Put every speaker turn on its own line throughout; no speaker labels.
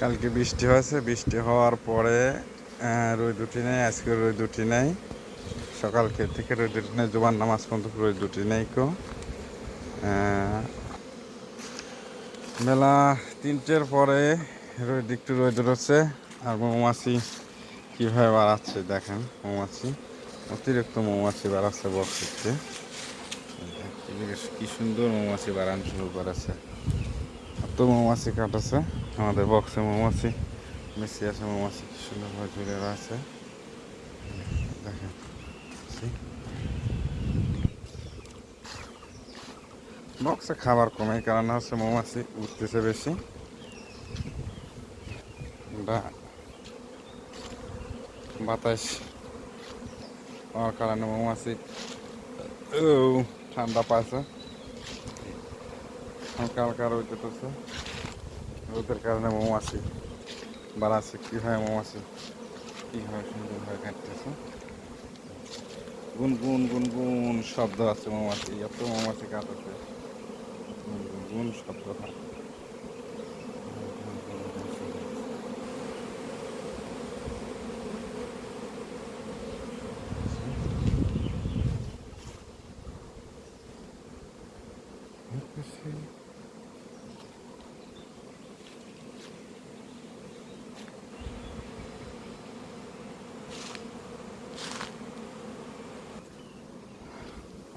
কালকে বৃষ্টি হয়েছে, বৃষ্টি হওয়ার পরে রোদ উঠি নেই, আজকে রোদ উঠি নেই। সকালকে থেকে রোদ উঠি নেই জোবান নামাজ পর্যন্ত রোদ উঠি নেই কো। বেলা তিনটের পরে রোদ একটু রোদ উঠছে, আর মৌমাছি কীভাবে বাড়াচ্ছে দেখেন, মৌমাছি, অতিরিক্ত মৌমাছি বাড়াচ্ছে বক্সিতে কী সুন্দর মৌমাছি বাড়ানো শুরু করেছে। এত মৌমাছি কাটেছে, আমাদের বক্সে মৌমাছি বেশি আছে মৌমাছি, কি সুন্দরভাবে ঝুলে আছে দেখেন বক্সে খাবার কমে কারণে হচ্ছে মৌমাছি উঠতেছে বেশি। বাতাস হওয়ার কারণে মৌমাছি ঠান্ডা পাইছে। হালকা হালকা রোদ উঠেছে রোদের কারণে মৌমাছি বাড়াচ্ছে কীভাবে মৌমাছি কীভাবে সুন্দরভাবে কাটতেছে গুন গুন গুন গুন শব্দ আছে মৌমাছি এত মৌমাছি কাটতেছে গুন গুন গুন শব্দ হয়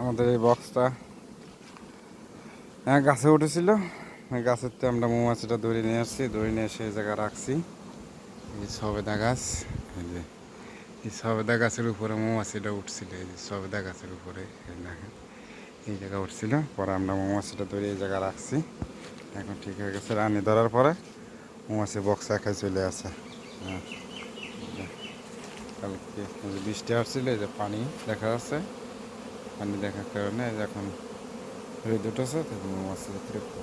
আমাদের এই বক্সটা। হ্যাঁ গাছে উঠেছিল। গাছের তো আমরা মৌমাছিটা ধরে নিয়ে আসছি। ধরে নিয়ে এসে এই জায়গায় রাখছি। এই সবেদা গাছ। এই যে, এই সবেদা গাছের উপরে মৌমাছিটা উঠছিল। এই যে সবেদা গাছের উপরে, এই জায়গায় উঠছিল। পরে আমরা মৌমাছিটা ধরে এই জায়গায় রাখছি। এখন ঠিক হয়ে গেছে রানি ধরার পরে মৌমাছি বক্স একাই চলে আসে। হ্যাঁ কালকে বৃষ্টি আসছিল, এই যে পানি দেখা যাচ্ছে। পানি দেখার কারণে এখন রোদ উঠেছে তখন অতিরিক্ত